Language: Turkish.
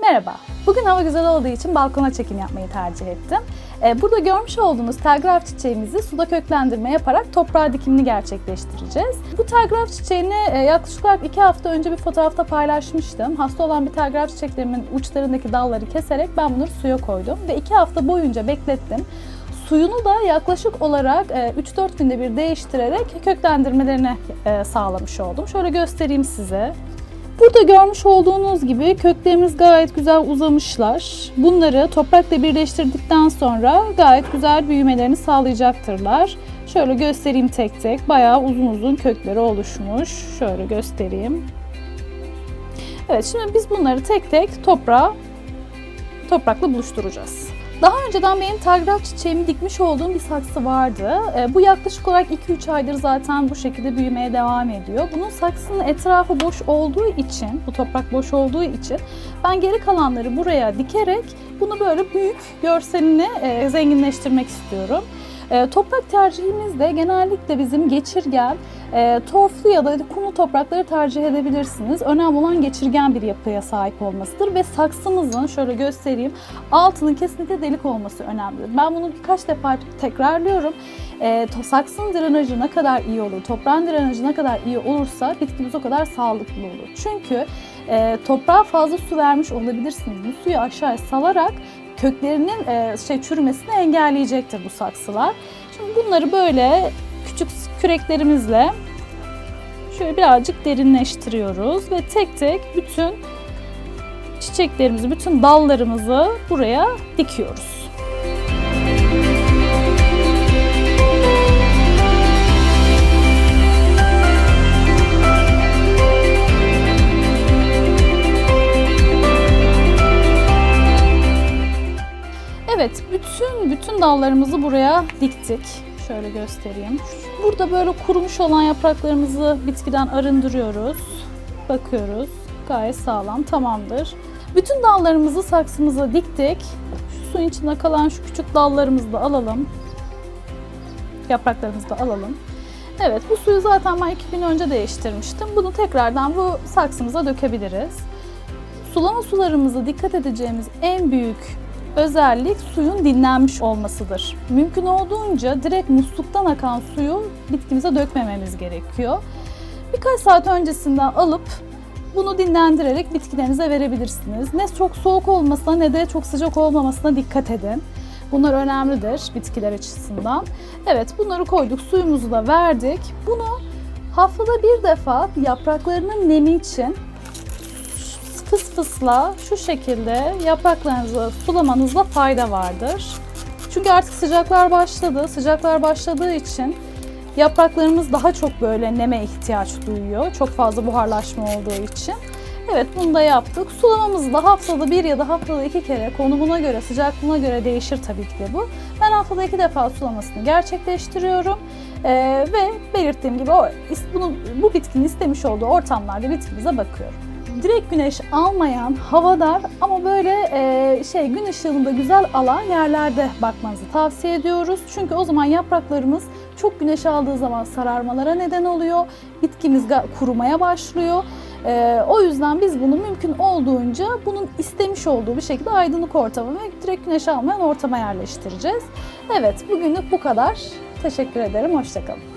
Merhaba. Bugün hava güzel olduğu için balkona çekim yapmayı tercih ettim. Ee, Burada görmüş olduğunuz telgraf çiçeğimizi suda köklendirme yaparak toprağa dikimini gerçekleştireceğiz. Bu telgraf çiçeğini e, yaklaşık olarak iki hafta önce bir fotoğrafta paylaşmıştım. Hasta olan bir telgraf çiçeklerimin uçlarındaki dalları keserek ben bunları suya koydum ve iki hafta boyunca beklettim. Suyunu da yaklaşık olarak e, 3-4 günde bir değiştirerek köklendirmelerini e, sağlamış oldum. Şöyle göstereyim size. Burada görmüş olduğunuz gibi köklerimiz gayet güzel uzamışlar. Bunları toprakla birleştirdikten sonra gayet güzel büyümelerini sağlayacaktırlar. Şöyle göstereyim tek tek. Bayağı uzun uzun kökleri oluşmuş. Şöyle göstereyim. Evet şimdi biz bunları tek tek toprağa toprakla buluşturacağız. Daha önceden benim telgraf çiçeğimi dikmiş olduğum bir saksı vardı. E, bu yaklaşık olarak 2-3 aydır zaten bu şekilde büyümeye devam ediyor. Bunun saksının etrafı boş olduğu için, bu toprak boş olduğu için ben geri kalanları buraya dikerek bunu böyle büyük görselini e, zenginleştirmek istiyorum. E, toprak tercihimiz de genellikle bizim geçirgen, e, torflu ya da kumlu toprakları tercih edebilirsiniz. Önemli olan geçirgen bir yapıya sahip olmasıdır ve saksımızın şöyle göstereyim altının kesinlikle delik olması önemlidir. Ben bunu birkaç defa tekrarlıyorum. E, saksının drenajı ne kadar iyi olur, toprağın drenajı ne kadar iyi olursa bitkimiz o kadar sağlıklı olur. Çünkü e, toprağa fazla su vermiş olabilirsiniz. Bu suyu aşağıya salarak köklerinin e, şey çürümesini engelleyecektir bu saksılar. Şimdi bunları böyle küçük küreklerimizle şöyle birazcık derinleştiriyoruz ve tek tek bütün çiçeklerimizi, bütün dallarımızı buraya dikiyoruz. Dallarımızı buraya diktik. Şöyle göstereyim. Burada böyle kurumuş olan yapraklarımızı bitkiden arındırıyoruz. Bakıyoruz. Gayet sağlam, tamamdır. Bütün dallarımızı saksımıza diktik. Şu suyun içinde kalan şu küçük dallarımızı da alalım. Yapraklarımızı da alalım. Evet, bu suyu zaten ben iki gün önce değiştirmiştim. Bunu tekrardan bu saksımıza dökebiliriz. Sulama sularımızda dikkat edeceğimiz en büyük özellik suyun dinlenmiş olmasıdır. Mümkün olduğunca direkt musluktan akan suyu bitkimize dökmememiz gerekiyor. Birkaç saat öncesinden alıp bunu dinlendirerek bitkilerinize verebilirsiniz. Ne çok soğuk olmasına ne de çok sıcak olmamasına dikkat edin. Bunlar önemlidir bitkiler açısından. Evet bunları koyduk, suyumuzu da verdik. Bunu haftada bir defa yapraklarının nemi için fıs fısla şu şekilde yapraklarınızı sulamanızda fayda vardır. Çünkü artık sıcaklar başladı. Sıcaklar başladığı için yapraklarımız daha çok böyle neme ihtiyaç duyuyor. Çok fazla buharlaşma olduğu için. Evet bunu da yaptık. Sulamamız da haftada bir ya da haftada iki kere konumuna göre, sıcaklığına göre değişir tabii ki de bu. Ben haftada iki defa sulamasını gerçekleştiriyorum. Ee, ve belirttiğim gibi o, bunu, bu bitkinin istemiş olduğu ortamlarda bitkimize bakıyorum direkt güneş almayan, havadar ama böyle e, şey gün ışığında güzel alan yerlerde bakmanızı tavsiye ediyoruz. Çünkü o zaman yapraklarımız çok güneş aldığı zaman sararmalara neden oluyor. Bitkimiz kurumaya başlıyor. E, o yüzden biz bunu mümkün olduğunca bunun istemiş olduğu bir şekilde aydınlık ortama ve direkt güneş almayan ortama yerleştireceğiz. Evet bugünlük bu kadar. Teşekkür ederim. Hoşçakalın.